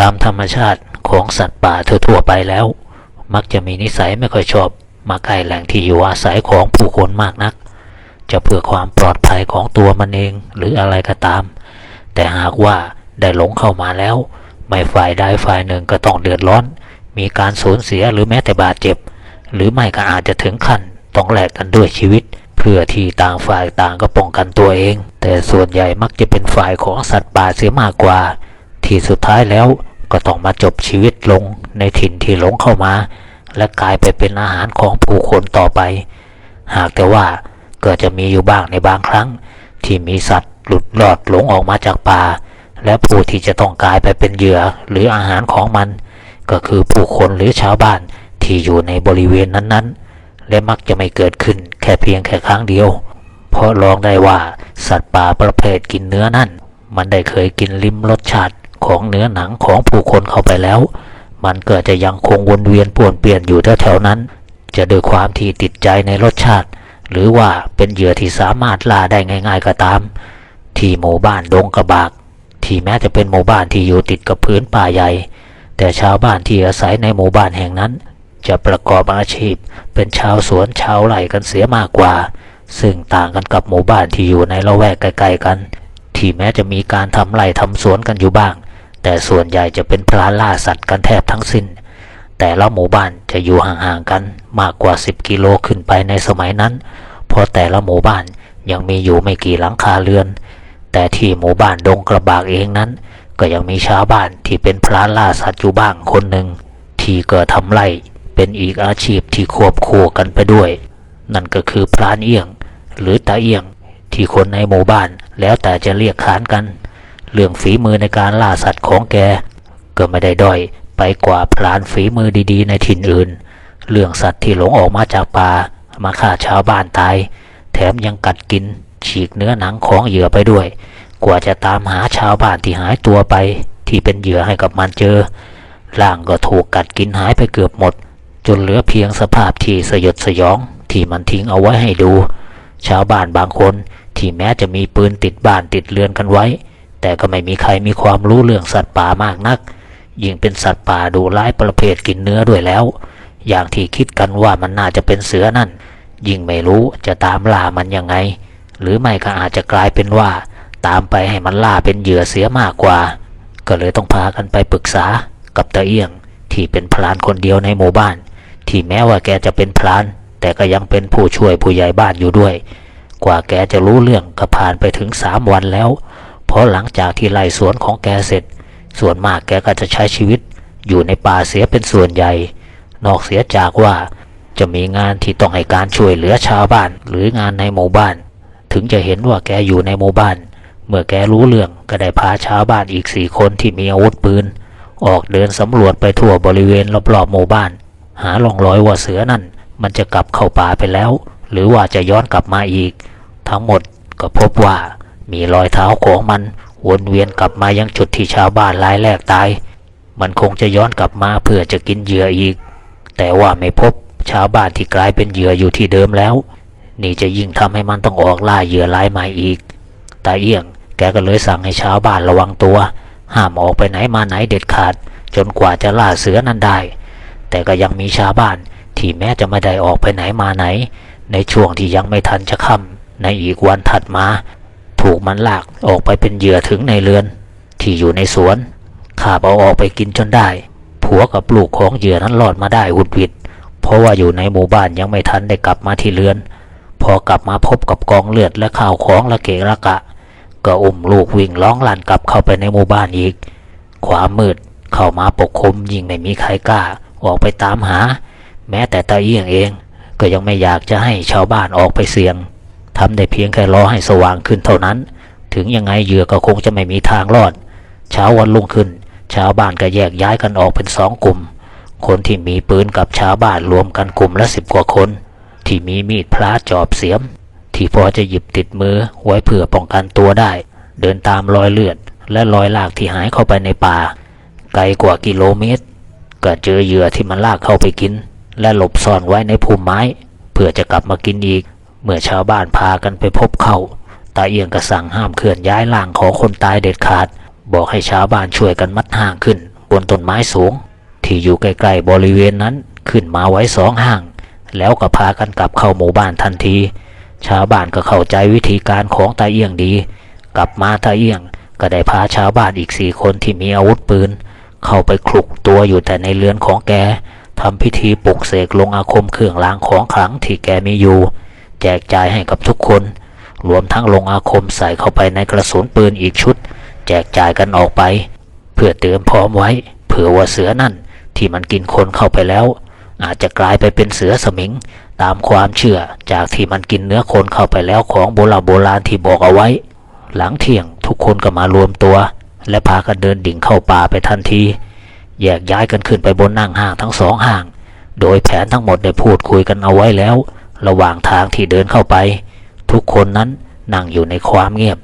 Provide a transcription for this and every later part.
ตามธรรมชาติของสัตว์ป่าทั่วๆไปแล้ว มักจะมีนิสัยไม่ค่อยชอบมาใกล้แหล่งที่อยู่อาศัยของผู้คนมากนัก จะเพื่อความปลอดภัยของตัวมันเองหรืออะไรก็ตาม แต่หากว่าได้หลงเข้ามาแล้ว ไม่ฝ่ายใดฝ่ายหนึ่งก็ต้องเดือดร้อน มีการสูญเสียหรือแม้แต่บาดเจ็บ หรือไม่ก็อาจจะถึงขั้นต้องแลกกันด้วยชีวิต เพื่อที่ต่างฝ่ายต่างก็ป้องกันตัวเอง แต่ส่วนใหญ่มักจะเป็นฝ่ายของสัตว์ป่าเสียมากกว่า ที่สุดท้ายแล้ว ก็ต้องมาจบชีวิตลงในถิ่นที่หลงเข้ามา และกลายไปเป็นอาหารของผู้คนต่อไป หากแต่ว่าก็จะมีอยู่บ้างในบางครั้ง ที่มีสัตว์หลุดรอดหลงออกมาจากป่า และผู้ที่จะต้องกลายไปเป็นเหยื่อหรืออาหารของมัน ก็คือผู้คนหรือชาวบ้านที่อยู่ในบริเวณนั้นๆ และมักจะไม่เกิดขึ้นแค่เพียงแค่ครั้งเดียว เพราะลองได้ว่าสัตว์ป่าประเภทกินเนื้อนั่นมันได้เคยกินลิ้มรสชาติ ของเนื้อหนังของผู้คนเข้าไปแล้ว มันก็จะยังคงวนเวียนป่วนเปลี่ยนอยู่แถวๆนั้น จะด้วยความที่ติดใจในรสชาติ หรือว่าเป็นเหยื่อที่สามารถล่าได้ง่าย ๆก็ตาม ที่หมู่บ้านดงกระบาก ที่แม้จะเป็นหมู่บ้านที่อยู่ติดกับพื้นป่าใหญ่ แต่ชาวบ้านที่อาศัยในหมู่บ้านแห่งนั้น จะประกอบอาชีพ เป็นชาวสวนชาวไร่กันเสียมากกว่า ซึ่งต่างกันกับหมู่บ้านที่อยู่ในละแวกใกลๆกันที่แม้จะมีการทำไร่ทำสวนกันอยู่บ้าง แต่ส่วนใหญ่จะเป็นพลานล่าสัตว์กันแทบทั้งสิ้น แต่ละหมู่บ้านจะอยู่ห่างๆกันมากกว่า 10 กิโลขึ้นไปในสมัยนั้น เพราะแต่ละหมู่บ้านยังมีอยู่ไม่กี่หลังคาเรือน แต่ที่หมู่บ้านดงกระบากเองนั้น ก็ยังมีชาวบ้านที่เป็นพลานล่าสัตว์อยู่บ้างคนหนึ่ง ที่เกิดทำไร่เป็นอีกอาชีพที่ควบคู่กันไปด้วย นั่นก็คือพลานเอียง หรือตาเอียงที่คนในหมู่บ้านแล้วแต่จะเรียกขานกัน เรื่องฝีมือในการล่าสัตว์ของแก ก็ไม่ได้ด้อยไปกว่าพลานฝีมือดีๆ ในถิ่นอื่น เรื่องสัตว์ที่หลงออกมาจากป่ามาฆ่าชาวบ้านตาย แถมยังกัดกิน ฉีกเนื้อหนังของเหยื่อไปด้วย กว่าจะตามหาชาวบ้านที่หายตัวไป ที่เป็นเหยื่อให้กับมันเจอร่างก็ถูกกัดกินหายไปเกือบหมด จนเหลือเพียงสภาพที่สยดสยองที่มันทิ้งเอาไว้ให้ดู ชาวบ้านบางคนที่แม้จะมีปืนติดบ้านติดเรือนกันไว้ แต่ก็ไม่มีใครมีความรู้เรื่องสัตว์ป่ามากนัก ยิ่งเป็นสัตว์ป่าดูร้ายประเภทกินเนื้อด้วยแล้ว อย่างที่คิดกันว่ามันน่าจะเป็นเสือนั่น ยิ่งไม่รู้จะตามล่ามันยังไง หรือไม่ก็อาจจะกลายเป็นว่า ตามไปให้มันล่าเป็นเหยื่อเสียมากกว่า ก็เลยต้องพากันไปปรึกษากับตาเอี้ยง ที่เป็นพลานคนเดียวในหมู่บ้าน ที่แม้ว่าแกจะเป็นพลาน แต่ก็ยังเป็นผู้ช่วยผู้ใหญ่บ้านอยู่ด้วย กว่าแกจะรู้เรื่องก็ผ่านไปถึงสามวันแล้ว เพราะหลังจากที่ไล่สวนของแกเสร็จ ส่วนมากแกก็จะใช้ชีวิต อยู่ในป่าเสียเป็นส่วนใหญ่ นอกเสียจากว่าจะมีงานที่ต้องให้การช่วยเหลือชาวบ้านหรืองานในหมู่บ้าน ถึงจะเห็นว่าแกอยู่ในหมู่บ้าน เมื่อแกรู้เรื่องก็ได้พาชาวบ้านอีกสี่คนที่มีอาวุธปืน ออกเดินสำรวจไปทั่วบริเวณรอบๆหมู่บ้าน หาล่องรอยว่าเสือนั่น มันจะกลับเข้าป่าไปแล้ว หรือว่าจะย้อนกลับมาอีก ทั้งหมดก็พบว่า มีรอยเท้าของมัน วนเวียนกลับมายังจุดที่ชาวบ้านรายแรกตาย มันคงจะย้อนกลับมาเพื่อจะกินเหยื่ออีก แต่ว่าไม่พบชาวบ้านที่กลายเป็นเหยื่ออยู่ที่เดิมแล้ว นี่จะยิ่งทำให้มันต้องออกล่าเหยื่อรายใหม่อีกตาเอี้ยงแกก็เลยสั่งให้ชาวบ้านระวังตัว ห้ามออกไปไหนมาไหนเด็ดขาด จนกว่าจะล่าเสือนั้นได้ แต่ก็ยังมีชาวบ้านที่แม้จะไม่ได้ออกไปไหนมาไหน ในช่วงที่ยังไม่ทันจะค่ำในอีกวันถัดมา ถูกมันลากออกไปเป็นเหยื่อถึงในเรือน ที่อยู่ในสวนข้าเอาออกไปกินจนได้ ผัวกับลูกของเหยื่อนั้นรอดมาได้หุดหวิดเพราะว่าอยู่ในหมู่บ้านยังไม่ทันได้กลับมาที่เรือน พอกลับมาพบกับกองเลือดและข้าวของละเกะระกะ ก็อุ้มลูกวิ่งร้องลั่นกลับเข้าไปในหมู่บ้านอีก ความมืดเข้ามาปกคลุมยิ่งไม่มีใครกล้า ออกไปตามหา แม้แต่ตาเอี้ยงเอง ก็ยังไม่อยากจะให้ชาวบ้านออกไปเสี่ยง ทำได้เพียงแค่รอให้สว่างขึ้นเท่านั้น ถึงยังไงเหยื่อก็คงจะไม่มีทางรอด เช้าวันรุ่งขึ้น ชาวบ้านก็แยกย้ายกันออกเป็นสองกลุ่ม คนที่มีปืนกับชาวบ้านรวมกันกลุ่มละสิบกว่าคน ที่มีมีดพระจอบเสียม ที่พอจะหยิบติดมือไว้เพื่อป้องกันตัวได้ เดินตามรอยเลือด และรอยลากที่หายเข้าไปในป่า ไกลกว่ากิโลเมตร ก็เจอเหยื่อที่มันลากเข้าไปกิน และหลบซ่อนไว้ในพุ่มไม้ เพื่อจะกลับมากินอีก เมื่อชาวบ้านพากันไปพบเข้าตาเอียงก็สั่งห้ามเคลื่อนย้ายร่างของคนตายเด็ดขาด บอกให้ชาวบ้านช่วยกันมัดห่างขึ้นก้นต้นไม้สูง ที่อยู่ใกล้ๆบริเวณนั้นขึ้นมาไว้สองห้าง แล้วก็พากันกลับเข้าหมู่บ้านทันที ชาวบ้านก็เข้าใจวิธีการของตาเอียงดี กลับมาตาเอียงก็ได้พาชาวบ้านอีกสี่คนที่มีอาวุธปืน เข้าไปคลุกตัวอยู่แต่ในเรือนของแกทำพิธีปลุกเสกลงอาคมเครื่องรางของขลังที่แกมีอยู่ แจกจ่ายให้กับทุกคน รวมทั้งลงอาคมใส่เข้าไปในกระสุนปืนอีกชุด แจกจ่ายกันออกไป เพื่อเตรียมพร้อมไว้ เผื่อว่าเสือนั่นที่มันกินคนเข้าไปแล้ว อาจจะกลายไปเป็นเสือสมิง ตามความเชื่อจากที่มันกินเนื้อคนเข้าไปแล้วของโบราณโบราณที่บอกเอาไว้ หลังเที่ยงทุกคนก็มารวมตัว และพากันเดินดิ่งเข้าป่าไปทันทีแยกย้ายกันขึ้นไปบนนั่งห้างทั้งสองห้าง โดยแผนทั้งหมดได้พูดคุยกันเอาไว้แล้ว ระหว่างทางที่เดินเข้าไป ทุกคนนั้นนั่งอยู่ในความเงียบ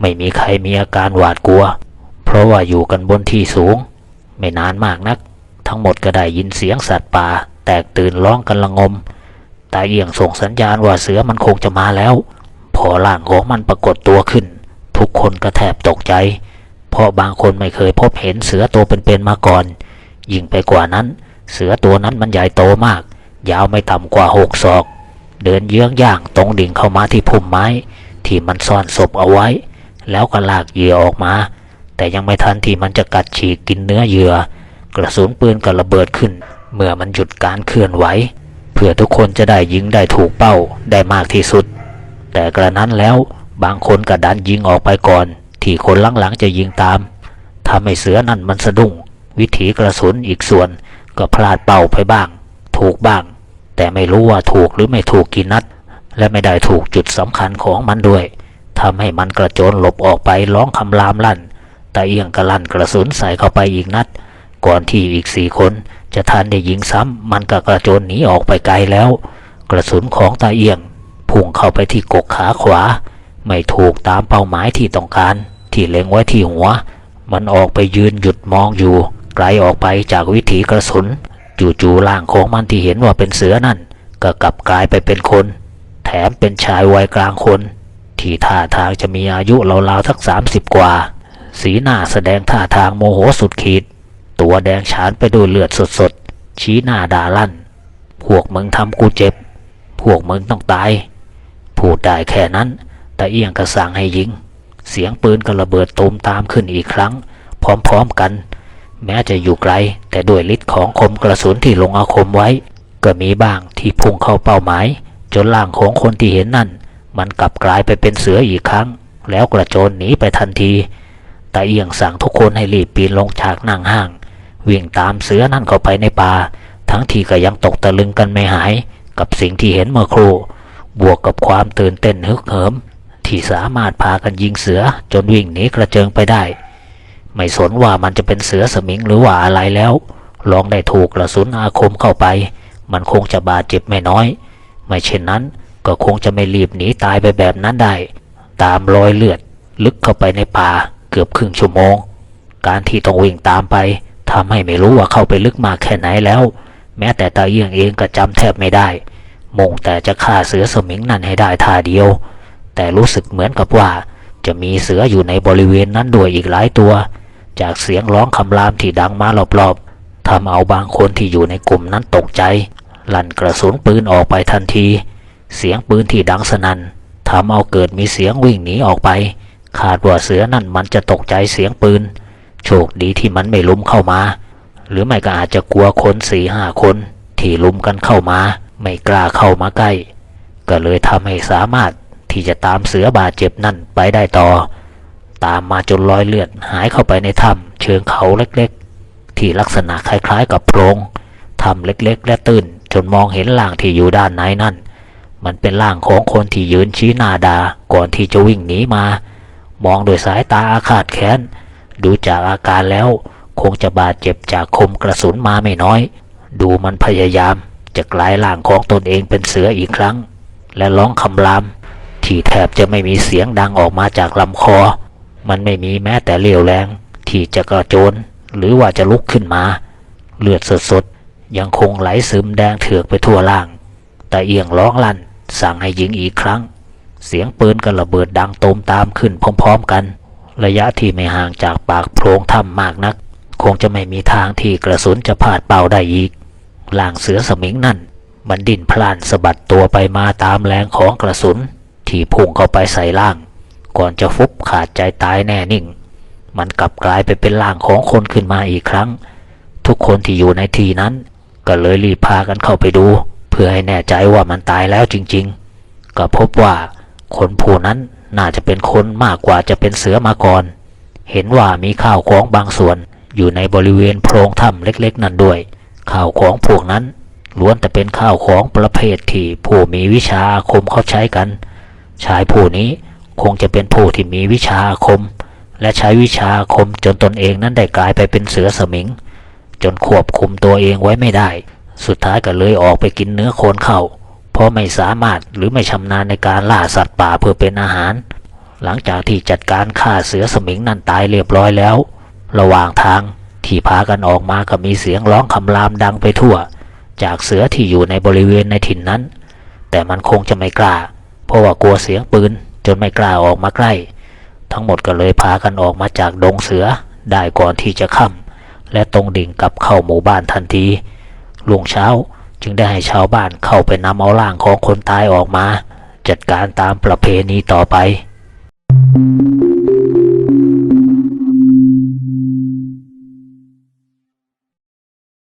ไม่มีใครมีอาการหวาดกลัว เพราะว่าอยู่กันบนที่สูง ไม่นานมากนัก ทั้งหมดก็ได้ยินเสียงสัตว์ป่า แตกตื่นร้องกันละงมตาเอี่ยงส่งสัญญาณว่าเสือมันคงจะมาแล้ว พอร่างของมันปรากฏตัวขึ้น ทุกคนก็แทบตกใจ เพราะบางคนไม่เคยพบเห็นเสือตัวเป็นๆมาก่อน ยิ่งไปกว่านั้น เสือตัวนั้นมันใหญ่โตมาก ยาวไม่ต่ำกว่าหกศอก เดินเยื้องย่างตรงดิ่งเข้ามาที่พุ่มไม้ ที่มันซ่อนศพเอาไว้ แล้วก็ลากเหยื่อออกมา แต่ยังไม่ทันที่มันจะกัดฉีกกินเนื้อเหยื่อ กระสุนปืนก็ระเบิดขึ้น เมื่อมันหยุดการเคลื่อนไหวเพื่อทุกคนจะได้ยิงได้ถูกเป้าได้มากที่สุด แต่กระนั้นแล้วบางคนก็ดันยิงออกไปก่อน ที่คนหลังๆจะยิงตามทำให้เสือนั่นมันสะดุ้ง วิถีกระสุนอีกส่วนก็พลาดเป้าไปบ้าง ถูกบ้าง แต่ไม่รู้ว่าถูกหรือไม่ถูกกี่นัด และไม่ได้ถูกจุดสำคัญของมันด้วยทำให้มันกระโจนหลบออกไปร้องคำรามลั่นตาเอียงกระลั่นกระสุนใส่เข้าไปอีกนัด ก่อนที่อีกสี่คน จะทันได้ยิงซ้ำมันก็กระโจนหนีออกไปไกลแล้ว กระสุนของตาเอียงพุ่งเข้าไปที่กกขาขวา ไม่ถูกตามเป้าหมายที่ต้องการ ที่เล็งไว้ที่หัว มันออกไปยืนหยุดมองอยู่ ไกลออกไปจากวิถีกระสุน จู่ๆร่างของมันที่เห็นว่าเป็นเสือนั่น ก็กลับกลายไปเป็นคน แถมเป็นชายวัยกลางคน ที่ท่าทางจะมีอายุราวๆทักสามสิบกว่า สีหน้าแสดงท่าทางโมโหสุดขีด ตัวแดงฉานไปด้วยเลือดสดๆ ชี้หน้าด่าลั่น พวกมึงทำกูเจ็บ พวกมึงต้องตาย พูดได้แค่นั้น แต่เอียงก็สั่งให้ยิง เสียงปืนก็ระเบิดตูมตามขึ้นอีกครั้ง พร้อมๆกัน แม้จะอยู่ไกล แต่ด้วยฤทธิ์ของคมกระสุนที่ลงอาคมไว้ ก็มีบ้างที่พุ่งเข้าเป้าหมาย จนร่างของคนที่เห็นนั่น มันกลับกลายไปเป็นเสืออีกครั้ง แล้วกระโจนหนีไปทันทีตาเอียงสั่งทุกคนให้รีบปีนลงฉากนั่งห้าง วิ่งตามเสือนั่นเข้าไปในป่าทั้งที่ก็ยังตกตะลึงกันไม่หาย กับสิ่งที่เห็นเมื่อครู่บวกกับความตื่นเต้นฮึกเหิม ที่สามารถพากันยิงเสือจนวิ่งหนีกระเจิงไปได้ ไม่สนว่ามันจะเป็นเสือสมิงหรือว่าอะไรแล้วลองได้ถูกกระสุนอาคมเข้าไป มันคงจะบาดเจ็บไม่น้อย ไม่เช่นนั้นก็คงจะไม่รีบหนีตายไปแบบนั้นได้ ตามรอยเลือด ลึกเข้าไปในป่าเกือบครึ่งชั่วโมง การที่ต้องวิ่งตามไปทำให้ไม่รู้ว่าเข้าไปลึกมากแค่ไหนแล้ว แม้แต่ตาเอี้ยงเองก็จำแทบไม่ได้มุ่งแต่จะฆ่าเสือสมิงนั่นให้ได้ท่าเดียว แต่รู้สึกเหมือนกับว่า จะมีเสืออยู่ในบริเวณนั้นด้วยอีกหลายตัว จากเสียงร้องคำรามที่ดังมารอบๆทำเอาบางคนที่อยู่ในกลุ่มนั้นตกใจ ลั่นกระสุนปืนออกไปทันที เสียงปืนที่ดังสนั่นทำเอาเกิดมีเสียงวิ่งหนีออกไป คาดว่าเสือนั่นมันจะตกใจเสียงปืน โชคดีที่มันไม่ลุมเข้ามา หรือไม่ก็อาจจะกลัวคนสี่ห้าคนที่ลุมกันเข้ามา ไม่กล้าเข้ามาใกล้ ก็เลยทำให้สามารถที่จะตามเสือบาดเจ็บนั่นไปได้ต่อ ตามมาจนรอยเลือดหายเข้าไปในถ้ำเชิงเขาเล็กๆ ที่ลักษณะคล้ายๆกับโพรงถ้ำเล็กๆ และตื้นจนมองเห็นล่างที่อยู่ด้านในนั่น มันเป็นร่างของคนที่ยืนชี้หน้าดาก่อนที่จะวิ่งหนีมา มองโดยสายตาอาฆาตแค้น ดูจากอาการแล้ว คงจะบาดเจ็บจากคมกระสุนมาไม่น้อย ดูมันพยายามจะกลายร่างของตนเองเป็นเสืออีกครั้ง และร้องคำรามที่แทบจะไม่มีเสียงดังออกมาจากลำคอ มันไม่มีแม้แต่เรี่ยวแรง ที่จะกระโจนหรือว่าจะลุกขึ้นมา เลือดสดๆ ยังคงไหลซึมแดงเถือกไปทั่วล่าง แต่เอียงร้องลั่น สั่งให้ยิงอีกครั้ง เสียงปืนกระเบิดดังโตมตามขึ้นพร้อมๆกัน ระยะที่ไม่ห่างจากปากโพรงถ้ำมากนัก คงจะไม่มีทางที่กระสุนจะพาดเป้าได้อีกล่างเสือสมิงนั่น มันดิ้นพล่านสะบัดตัวไปมาตามแรงของกระสุน ที่พุ่งเข้าไปใส่ล่าง ก่อนจะฟุบขาดใจตายแน่นิ่ง มันกลับกลายไปเป็นร่างของคนขึ้นมาอีกครั้ง ทุกคนที่อยู่ในที่นั้น ก็เลยรีบพากันเข้าไปดู เพื่อให้แน่ใจว่ามันตายแล้วจริง ๆ ก็พบว่าคนผู้นั้นน่าจะเป็นคนมากกว่าจะเป็นเสือมาก่อน เห็นว่ามีข้าวของบางส่วนอยู่ในบริเวณโพรงถ้ำเล็กๆ นั่นด้วย ข้าวของพวกนั้นล้วนแต่เป็นข้าวของประเภทที่ผู้มีวิชาอาคมเขาใช้กัน ชายผู้นี้ คงจะเป็นผู้ที่มีวิชาอาคม และใช้วิชาอาคมจนตนเองนั้นได้กลายไปเป็นเสือสมิง จนควบคุมตัวเองไว้ไม่ได้ สุดท้ายก็เลยออกไปกินเนื้อโคนเข้า เพราะไม่สามารถหรือไม่ชำนาญในการล่าสัตว์ป่าเพื่อเป็นอาหาร หลังจากที่จัดการฆ่าเสือสมิงนั่นตายเรียบร้อยแล้ว ระหว่างทางที่พากันออกมาก็มีเสียงร้องคำรามดังไปทั่ว จากเสือที่อยู่ในบริเวณในถิ่นนั้น แต่มันคงจะไม่กล้า เพราะว่ากลัวเสียงปืน จนไม่กล้าออกมาใกล้ ทั้งหมดก็เลยพากันออกมาจากดงเสือได้ก่อนที่จะค่ำและตรงดิ่งกลับเข้าหมู่บ้านทันทีลุงเช้าจึงได้ให้ชาวบ้านเข้าไปนำเอาร่างของคนตายออกมา จัดการตามประเพณีต่อไป